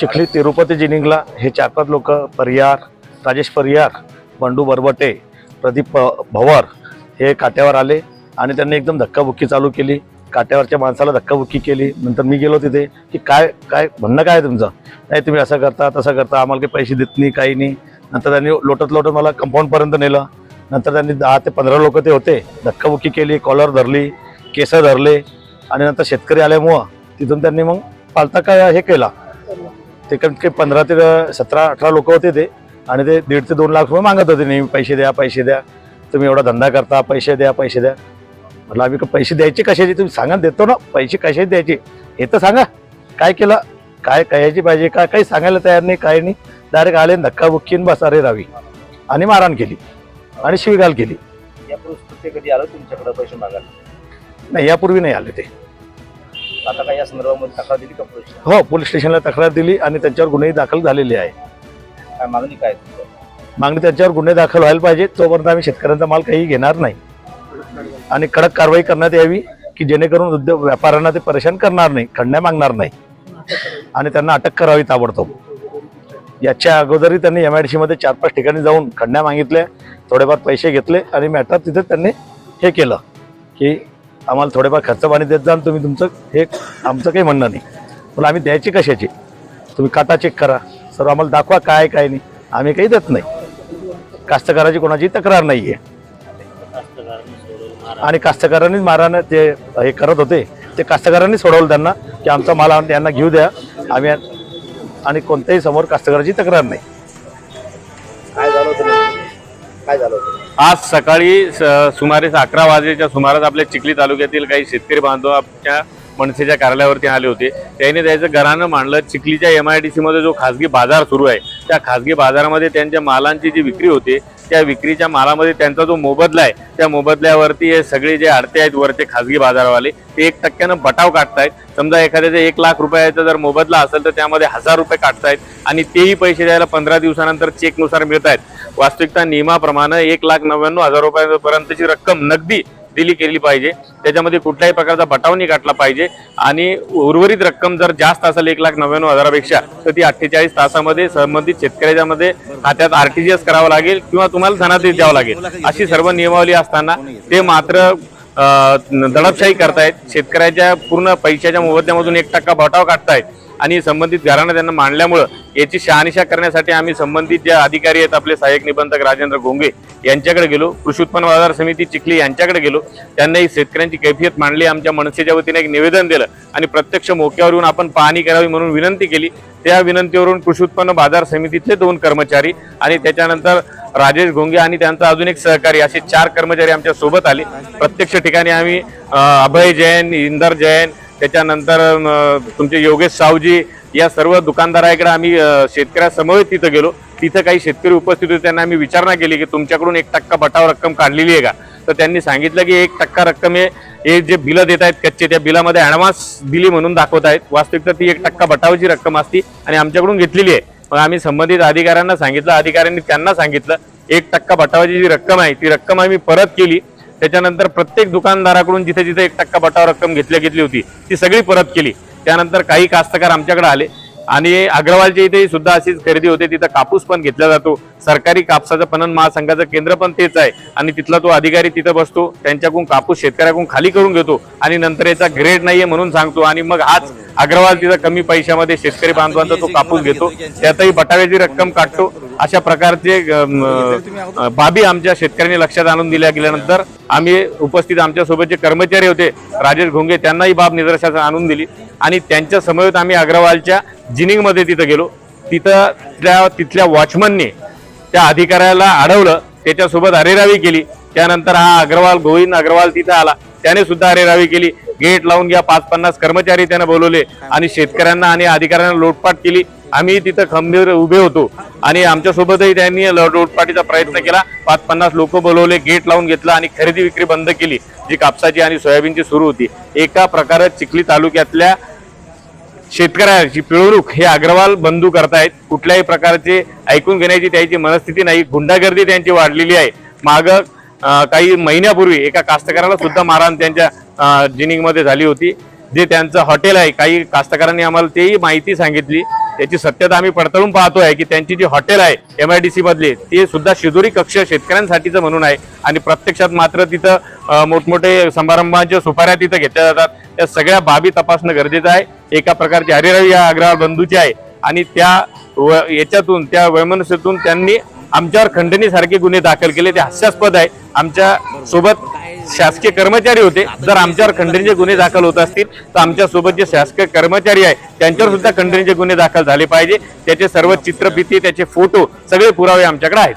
चिखली तिरुपती जिनिंगला हे चार पाच लोक परियार राजेश परियार बंडू बरबटे प्रदीप भवर हे काट्यावर आले आणि त्यांनी एकदम धक्काबुक्की चालू केली. काट्यावरच्या माणसाला धक्काबुक्की केली. नंतर मी गेलो तिथे की काय काय म्हणणं काय आहे तुमचं? नाही तुम्ही असं करता तसं करता आम्हाला काही पैसे देत नाही काही नाही. नंतर त्यांनी लोटत लोटत मला कंपाऊंडपर्यंत नेलं. नंतर त्यांनी दहा ते पंधरा लोक ते होते. धक्काबुक्की केली कॉलर धरली केस धरले. आणि नंतर शेतकरी आल्यामुळं तिथून त्यांनी मग पालता काय हे केला. ते कमीत कमी पंधरा ते सतरा अठरा लोक होते ते. आणि ते दीड ते दोन लाख रुपये मागत होते नेहमी. पैसे द्या पैसे द्या. तुम्ही एवढा धंदा करता पैसे द्या पैसे द्या. म्हटलं आम्ही का पैसे द्यायचे कशाचे? तुम्ही सांगा देतो ना. पैसे कशाचे द्यायचे? हे तर सांगा. काय केलं? काय कशाची पाहिजे काय काही सांगायला तयार नाही काय नाही. डायरेक्ट आले धक्काबुक्कीन बस अरे रावी. आणि मारहाण केली. आणि शिवीगाल केली. या पुस्तके कधी आलं तुमच्याकडे पैसे मागायला? नाही यापूर्वी नाही आले ते. आता काय या संदर्भामध्ये तक्रार दिली का पोलीस हो पोलीस स्टेशनला तक्रार दिली आणि त्यांच्यावर गुन्हेही दाखल झालेले आहे. काय मागणी काय तुमचं? मागणी त्यांच्यावर गुन्हे दाखल व्हायला पाहिजे तोपर्यंत आम्ही शेतकऱ्यांचा माल काही घेणार नाही. आणि कडक कारवाई करण्यात यावी की जेणेकरून उद्योग व्यापाऱ्यांना ते परेशान करणार नाही खंडण्या मागणार नाही. आणि त्यांना अटक करावी ताबडतोब. याच्या अगोदरही त्यांनी एम आय डी सीमध्ये चार पाच ठिकाणी जाऊन खंडण्या मागितल्या थोडेफार पैसे घेतले आणि मॅटर तिथे त्यांनी हे केलं की आम्हाला थोडेफार खर्च पाणी देत जा तुम्ही तुमचं हे आमचं काही म्हणणं नाही. पण आम्ही द्यायची कशाची? तुम्ही काटा चेक करा. सर्व आम्हाला दाखवा काय काय नाही. आम्ही काही देत नाही. कास्तकाराची कोणाची तक्रार नाही आहे आणि कास्तकारांनीच मारानं ते हे करत होते ते कास्तकारांनी सोडवलं त्यांना की आमचा माल यांना त्यांना घेऊ द्या. आम्ही आणि कोणत्याही समोर कास्तकाराची तक्रार नाही. काय झालं काय झालं आज सकाळी स- सुमारे अकरा वाजेच्या सुमारास आपल्या चिखली तालुक्यातील काही शेतकरी बांधव आपल्या मनसेच्या कार्यालयावरती आले होते. त्यांनी त्याचं घरानं मांडलं. चिखलीच्या एम आय डी सीमध्ये जो खासगी बाजार सुरू आहे त्या खासगी बाजारामध्ये त्यांच्या मालांची जी विक्री होते त्या विक्रीच्या मालामध्ये त्यांचा जो मोबदला आहे त्या मोबदल्यावरती हे सगळे जे आडते आहेत वरचे खासगी बाजारवाले ते एक टक्क्यानं बटाव काढतायत. समजा एखाद्याचा एक लाख रुपयाचा जर मोबदला असेल तर त्यामध्ये हजार रुपये काढतायत आणि तेही पैसे द्यायला पंधरा दिवसानंतर चेकनुसार मिळत आहेत वास्तविकता नियमाप्रमाणे एक लाख नव्याण्णव हजार रुपयापर्यंतची रक्कम नगदी दिली केली पाहिजे. त्याच्यामध्ये कुठल्याही प्रकारचा बटाव नाही पाहिजे. आणि उर्वरित रक्कम जर जास्त असेल एक लाख नव्याण्णव हजारापेक्षा तर ती अठ्ठेचाळीस तासामध्ये संबंधित शेतकऱ्याच्या मध्ये खात्यात आरटीजीएस करावं लागेल किंवा तुम्हाला धनादेश द्यावं लागेल. अशी सर्व नियमावली असताना ते मात्र दडपशाही करतायत. शेतकऱ्याच्या पूर्ण पैशाच्या मोबदल्यामधून एक टक्का बटाव काढतायत. आणि संबंधित घराणं त्यांना मांडल्यामुळं याची शहानिशा करण्यासाठी आम्ही संबंधित जे अधिकारी आहेत आपले सहाय्यक निबंधक राजेंद्र गोंगे यांच्याकडे गेलो. कृषी उत्पन्न बाजार समिती चिखली यांच्याकडे गेलो. त्यांनाही शेतकऱ्यांची कैफियत मांडली. आमच्या मनसेच्या वतीने एक निवेदन दिलं. आणि प्रत्यक्ष मोक्यावर येऊन आपण पाहणी करावी म्हणून विनंती केली. त्या विनंतीवरून कृषी उत्पन्न बाजार समितीतले दोन कर्मचारी आणि त्याच्यानंतर राजेश घोंगे आणि त्यांचा अजून एक सहकारी असे चार कर्मचारी आमच्यासोबत आले. प्रत्यक्ष ठिकाणी आम्ही अभय जैन इंदर जैन त्याच्यानंतर तुमचे योगेश सावजी या सर्व दुकानदाराकडे आम्ही शेतकऱ्यासमवेत शेतकऱ्यासमोर तिथं गेलो. तिथं काही शेतकरी उपस्थित होते त्यांना आम्ही विचारणा केली की तुमच्याकडून एक टक्का बटाव रक्कम काढलेली आहे का? तर त्यांनी सांगितलं की एक टक्का रक्कम हे हे जे बिलं देत आहेत कच्चे त्या बिलामध्ये ॲडव्हान्स दिली म्हणून दाखवत आहेत. वास्तविकता ती एक टक्का बटावाची रक्कम असती आणि आमच्याकडून घेतलेली आहे. मग आम्ही संबंधित अधिकाऱ्यांना सांगितलं अधिकाऱ्यांनी त्यांना सांगितलं एक टक्का बटावाची जी रक्कम आहे ती रक्कम आम्ही परत केली. त्याच्यानंतर प्रत्येक दुकानदाराकडून जिथे जिथे एक टक्का बटाव रक्कम घेतली घेतली होती ती सगळी परत केली. त्यानंतर काही कास्तकार आमच्याकडे आले. आणि अग्रवालच्या इथे सुद्धा अशीच खरेदी होते तिथं कापूस पण घेतला जातो. सरकारी कापसाचं पणन महासंघाचं केंद्र पण तेच आहे. आणि तिथला तो अधिकारी तिथं बसतो त्यांच्याकडून कापूस शेतकऱ्याकडून खाली करून घेतो. आणि नंतर याचा ग्रेड नाहीये म्हणून सांगतो. आणि मग आज अग्रवाल तिथं कमी पैशामध्ये शेतकरी बांधवांचा तो कापूस घेतो. त्यातही बटाव्याची रक्कम काढतो. अशा प्रकारचे बाबी आमच्या शेतकऱ्यांनी लक्षात आणून दिल्या गेल्यानंतर आम्ही उपस्थित आमच्यासोबत जे कर्मचारी होते राजेश घोंगे त्यांनाही बाब निदर्शनास आणून दिली. आणि त्यांच्या समवेत आम्ही अग्रवालच्या जिनिंगमध्ये तिथं गेलो. तिथं त्या तिथल्या वॉचमनने त्या अधिकाऱ्याला अडवलं. त्याच्यासोबत अरेरावी केली. त्यानंतर हा अग्रवाल गोविंद अग्रवाल तिथं आला. त्याने सुद्धा अरेरावी केली. गेट लावून घ्या पाच पन्नास कर्मचारी त्यांना बोलवले आणि शेतकऱ्यांना आणि अधिकाऱ्यांना लोटपाट केली. आम्ही तिथं खंबीर उभे होतो आणि आमच्यासोबतही त्यांनी ल- लोटपाटीचा प्रयत्न केला. पाच पन्नास लोक बोलवले गेट लावून घेतलं आणि खरेदी विक्री बंद केली जी कापसाची आणि सोयाबीनची सुरू होती. एका प्रकारे चिखली तालुक्यातल्या शेतकऱ्याची पिळवणूक हे अग्रवाल बंधू करतायत. कुठल्याही प्रकारचे ऐकून घेण्याची त्यांची मनस्थिती नाही. गुंडागर्दी त्यांची वाढलेली आहे. माग काही महिन्यापूर्वी एका कास्तकाराला सुद्धा मारहाण त्यांच्या जिनिंगमध्ये झाली होती. जे त्यांचं हॉटेल आहे काही कास्तकारांनी आम्हाला तेही माहिती सांगितली. त्याची सत्यता आम्ही पडताळून पाहतो आहे की त्यांची जी हॉटेल आहे एम आय डी सीमधली ते सुद्धा शिजोरी कक्ष शेतकऱ्यांसाठीचं म्हणून आहे. आणि प्रत्यक्षात मात्र तिथं मोठमोठे समारंभांच्या सुपाऱ्या तिथं घेतल्या जातात. त्या सगळ्या बाबी तपासणं गरजेचं आहे. एका प्रकारची हरिरावी या अग्रवाल बंधूची आहे. आणि त्या व- याच्यातून त्या वैमनस्यातून त्यांनी आमच्यावर खंडणीसारखे गुन्हे दाखल केले. ते हास्यास्पद आहे. आमच्यासोबत शासकीय कर्मचारी होते. जर आमच्यावर खंडणीचे गुन्हे दाखल होत असतील तर आमच्यासोबत जे शासकीय कर्मचारी आहे त्यांच्यावर सुद्धा खंडणीचे गुन्हे दाखल झाले पाहिजे. त्याचे सर्व चित्रफिती त्याचे फोटो सगळे पुरावे आमच्याकडे आहेत.